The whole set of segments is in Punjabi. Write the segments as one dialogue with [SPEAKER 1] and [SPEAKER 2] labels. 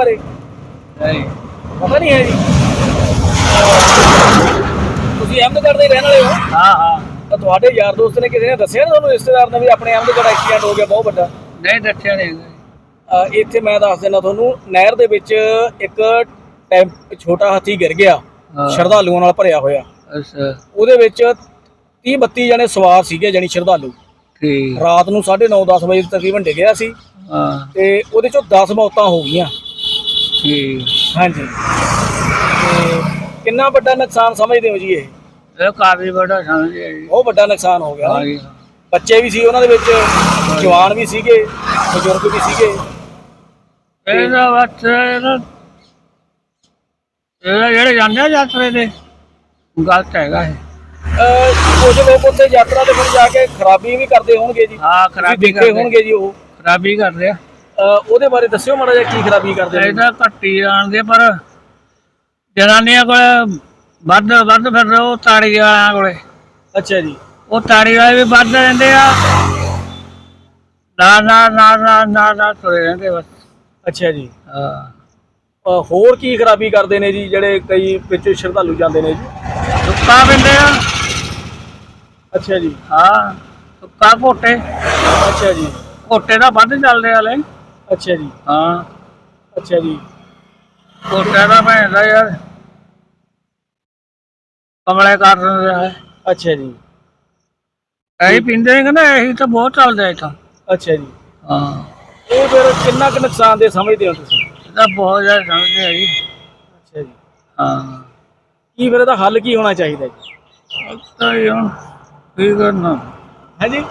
[SPEAKER 1] ਬਾਰੇ?
[SPEAKER 2] ਨਹੀਂ।
[SPEAKER 1] ਪਤਾ ਨਹੀਂ ਹੈ ਜੀ। ਤੁਸੀਂ ਅਹਿਮਦਗੜ੍ਹ ਦੇ ਰਹਿਣ ਵਾਲੇ ਹੋ?
[SPEAKER 2] ਹਾਂ ਹਾਂ।
[SPEAKER 1] ਤਾਂ ਤੁਹਾਡੇ ਯਾਰ ਦੋਸਤ ਨੇ ਕਿਸੇ ਨੇ ਦੱਸਿਆ ਨਾ ਤੁਹਾਨੂੰ ਰਿਸ਼ਤੇਦਾਰ ਨੇ ਵੀ ਆਪਣੇ ਅਹਿਮਦਗੜ੍ਹ ਐਕਸੀਡੈਂਟ ਹੋ ਗਿਆ ਬਹੁਤ ਵੱਡਾ?
[SPEAKER 2] ਨਹੀਂ ਦੱਸਿਆ ਨਹੀਂ
[SPEAKER 1] ਅ, ਇੱਥੇ ਮੈਂ ਦੱਸ ਦਿੰਦਾ ਤੁਹਾਨੂੰ ਨਹਿਰ ਦੇ ਵਿੱਚ ਇੱਕ ਟੈਂਪ ਛੋਟਾ ਹਾਥੀ ਗਿਰ ਗਿਆ।
[SPEAKER 2] ਹਾਂ।
[SPEAKER 1] ਸ਼ਰਧਾਲੂਆਂ ਨਾਲ ਭਰਿਆ ਹੋਇਆ।
[SPEAKER 2] ਅੱਛਾ।
[SPEAKER 1] ਉਹਦੇ ਵਿੱਚ 30 32 ਜਣੇ ਸਵਾਰ ਸੀਗੇ ਜਾਨੀ ਸ਼ਰਧਾਲੂ।
[SPEAKER 2] ਠੀਕ।
[SPEAKER 1] ਰਾਤ ਨੂੰ 9:30 10 ਵਜੇ ਤਕਰੀਬਨ ਡਿੱਗਿਆ ਸੀ।
[SPEAKER 2] ਹਾਂ।
[SPEAKER 1] ਤੇ ਉਹਦੇ ਚੋਂ 10 ਮੌਤਾਂ ਹੋ ਗਈਆਂ।
[SPEAKER 2] ਠੀਕ
[SPEAKER 1] ਹਾਂਜੀ। ਤੇ ਕਿੰਨਾ ਵੱਡਾ ਨੁਕਸਾਨ ਸਮਝਦੇ ਹੋ ਜੀ ਇਹ?
[SPEAKER 2] ਇਹ ਕਾਫੀ ਬੜਾ ਸਮਝਿਆ ਜੀ।
[SPEAKER 1] ਬਹੁਤ ਵੱਡਾ ਨੁਕਸਾਨ ਹੋ ਗਿਆ
[SPEAKER 2] ਹਾਂ। ਜੀ
[SPEAKER 1] ਬੱਚੇ ਵੀ ਸੀ ਉਹਨਾਂ ਦੇ ਵਿੱਚ ਜਵਾਨ ਵੀ ਸੀਗੇ ਬਜ਼ੁਰਗ ਵੀ ਸੀਗੇ।
[SPEAKER 2] ਇਹਦਾ ਬਸ ਇਹਦਾ ਇਹਦਾ ਜਿਹੜੇ ਜਾਂਦੇ ਆ ਯਾਤਰੇ ਦੇ ਗਲਤ ਹੈਗਾ ਇਹ।
[SPEAKER 1] ਕੁਝ ਲੋਕ ਉੱਥੇ ਯਾਤਰਾ ਤੇ ਫਿਰ ਜਾ ਕੇ ਖਰਾਬੀ ਵੀ ਕਰਦੇ ਹੋਣਗੇ ਜੀ।
[SPEAKER 2] ਹਾਂ ਖਰਾਬੀ
[SPEAKER 1] ਦੇਖੇ
[SPEAKER 2] ਕਰਦੇ।
[SPEAKER 1] ਹੋਣਗੇ ਜੀ ਉਹ।
[SPEAKER 2] ਖਰਾਬੀ ਕਰ ਰਿਹਾ
[SPEAKER 1] ਉਹਦੇ ਬਾਰੇ ਦੱਸਿਓ ਮਾੜਾ ਜਿਹਾ ਕੀ ਖਰਾਬੀ ਕਰਦੇ ਨੇ?
[SPEAKER 2] ਇਹਦਾ ਘੱਟੀ ਆਣਦੇ ਪਰ ਜਨਾਨੀਆਂ ਕੋਲ ਵੱਧ ਵੱਧ ਫਿਰ ਉਹ ਤਾੜੀ ਵਾਲਿਆਂ ਕੋਲੇ।
[SPEAKER 1] ਅੱਛਾ ਜੀ।
[SPEAKER 2] ਉਹ ਤਾੜੀ ਵਾਲੇ ਵੀ ਵੱਧ ਰਹਿੰਦੇ ਆ। ਨਾ ਨਾ ਨਾ ਨਾ ਨਾ ਨਾ ਤੁਰੇ ਰਹਿੰਦੇ ਬਸ।
[SPEAKER 1] ਅੱਛਾ ਜੀ।
[SPEAKER 2] ਹਾਂ।
[SPEAKER 1] ਹੋਰ ਕੀ ਖਰਾਬੀ ਕਰਦੇ ਨੇ ਜੀ ਜਿਹੜੇ ਕਈ ਵਿੱਚ ਸ਼ਰਧਾਲੂ ਜਾਂਦੇ ਨੇ ਜੀ?
[SPEAKER 2] ਸੁੱਕਾ ਪਿੰਦੇ ਆ।
[SPEAKER 1] ਅੱਛਾ ਜੀ।
[SPEAKER 2] ਹਾਂ ਸੁੱਕਾ ਘੋਟੇ।
[SPEAKER 1] ਅੱਛਾ ਜੀ।
[SPEAKER 2] ਘੋਟੇ ਦਾ ਵੱਧ ਚੱਲਦੇ ਵਾਲੇ
[SPEAKER 1] ਅੱਛਾ ਜੀ।
[SPEAKER 2] ਹਾਂ।
[SPEAKER 1] ਅੱਛਾ ਜੀ।
[SPEAKER 2] ਘੋਟੇ ਦਾ ਭੈਣਦਾ ਯਾਰ। ਕਮਲੇ ਕਰ ਦਿੰਦੇ ਆ
[SPEAKER 1] ਅੱਛਾ ਜੀ।
[SPEAKER 2] ਇਹੀ ਪੀਂਦੇ ਨੇ ਕਹਿੰਦਾ ਇਹੀ ਤਾਂ ਬਹੁਤ ਚੱਲਦਾ ਇੱਥੋਂ।
[SPEAKER 1] ਅੱਛਾ ਜੀ।
[SPEAKER 2] ਹਾਂ।
[SPEAKER 1] ਇਹ ਫਿਰ ਕਿੰਨਾ ਕੁ ਨੁਕਸਾਨ ਦੇ ਸਮਝਦੇ ਹੋ ਤੁਸੀਂ?
[SPEAKER 2] ਇਹਦਾ ਬਹੁਤ ਜ਼ਿਆਦਾ ਸਮਝਦੇ ਆ ਜੀ।
[SPEAKER 1] ਅੱਛਾ ਜੀ।
[SPEAKER 2] ਹਾਂ।
[SPEAKER 1] ਕੀ ਫਿਰ ਇਹਦਾ ਹੱਲ ਕੀ ਹੋਣਾ ਚਾਹੀਦਾ ਜੀ?
[SPEAKER 2] ਤਾਂ ਹੀ ਹੁਣ ਕੀ ਕਰਨਾ?
[SPEAKER 1] ਹਾਂਜੀ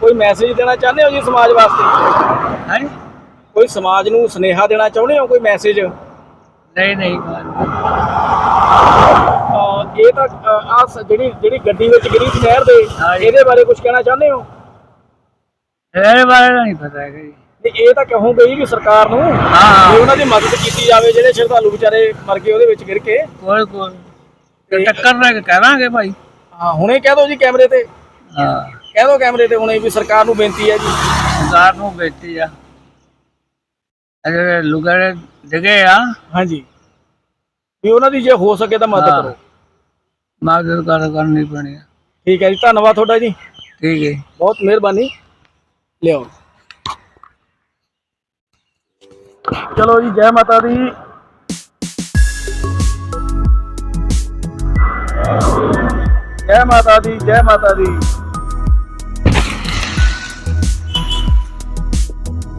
[SPEAKER 1] ਕੋਈ ਮੈਸੇਜ ਦੇਣਾ ਚਾਹੁੰਦੇ ਹੋ ਜੀ ਸਮਾਜ ਵਾਸਤੇ?
[SPEAKER 2] ਹੈ
[SPEAKER 1] ਕੋਈ ਸਮਾਜ ਨੂੰ ਸੁਨੇਹਾ ਦੇਣਾ ਚਾਹੁੰਦੇ ਹੋ ਕੋਈ ਮੈਸੇਜ
[SPEAKER 2] ਨਹੀਂ ਨਹੀਂ।
[SPEAKER 1] ਇਹ ਤਾਂ ਆ ਜਿਹੜੀ ਜਿਹੜੀ ਗੱਡੀ ਵਿੱਚ ਗਿਰੀ ਸੀ ਨਹਿਰ ਦੇ
[SPEAKER 2] ਹਾਂਜੀ।
[SPEAKER 1] ਇਹਦੇ ਬਾਰੇ ਕੁਝ ਕਹਿਣਾ ਚਾਹੁੰਦੇ ਹੋ?
[SPEAKER 2] ਇਹਦੇ ਬਾਰੇ ਤਾਂ ਨਹੀਂ ਪਤਾ ਹੈਗਾ ਜੀ।
[SPEAKER 1] ਤੇ ਇਹ ਤਾਂ ਕਹੋਗੇ ਜੀ ਵੀ ਸਰਕਾਰ ਨੂੰ
[SPEAKER 2] ਹਾਂ
[SPEAKER 1] ਵੀ ਉਹਨਾਂ ਦੀ ਮਦਦ ਕੀਤੀ ਜਾਵੇ ਜਿਹੜੇ ਸ਼ਰਧਾਲੂ ਵਿਚਾਰੇ ਮਰ ਗਏ ਉਹਦੇ ਵਿੱਚ ਗਿਰ ਕੇ।
[SPEAKER 2] ਕੋਈ ਕੋਈ। ਤੇ ਟੱਕਰ ਲੈ ਕੇ ਕਹਾਂਗੇ ਭਾਈ।
[SPEAKER 1] ਹਾਂ ਹੁਣੇ ਕਹਿ ਦਿਓ ਜੀ ਕੈਮਰੇ ਤੇ।
[SPEAKER 2] ਹਾਂ।
[SPEAKER 1] ਕਹਿ ਦਿਓ ਕੈਮਰੇ ਤੇ ਹੁਣੇ ਵੀ ਸਰਕਾਰ ਨੂੰ ਬੇਨਤੀ ਹੈ ਜੀ।
[SPEAKER 2] ਸਰਕਾਰ ਨੂੰ ਬੇਟੀ ਆ। ਅਜੇ ਲੁਗੜੇ ਜਗੇ ਆ।
[SPEAKER 1] ਹਾਂਜੀ। ਵੀ ਉਹਨਾਂ ਦੀ ਜੇ ਹੋ ਸਕੇ ਤਾਂ ਮਦਦ। ਕਰੋ।
[SPEAKER 2] ਮਦਦ ਕਰ ਕਰਨੀ ਪੈਣੀ ਆ।
[SPEAKER 1] ਠੀਕ ਹੈ ਜੀ ਧੰਨਵਾਦ ਤੁਹਾਡਾ ਜੀ।
[SPEAKER 2] ਠੀਕ ਹੈ।
[SPEAKER 1] ਬਹੁਤ ਮਿਹਰਬਾਨੀ। ਲਿਓ ਚਲੋ ਜੀ ਜੈ ਮਾਤਾ ਦੀ। ਜੈ ਮਾਤਾ ਦੀ ਜੈ ਮਾਤਾ ਦੀ।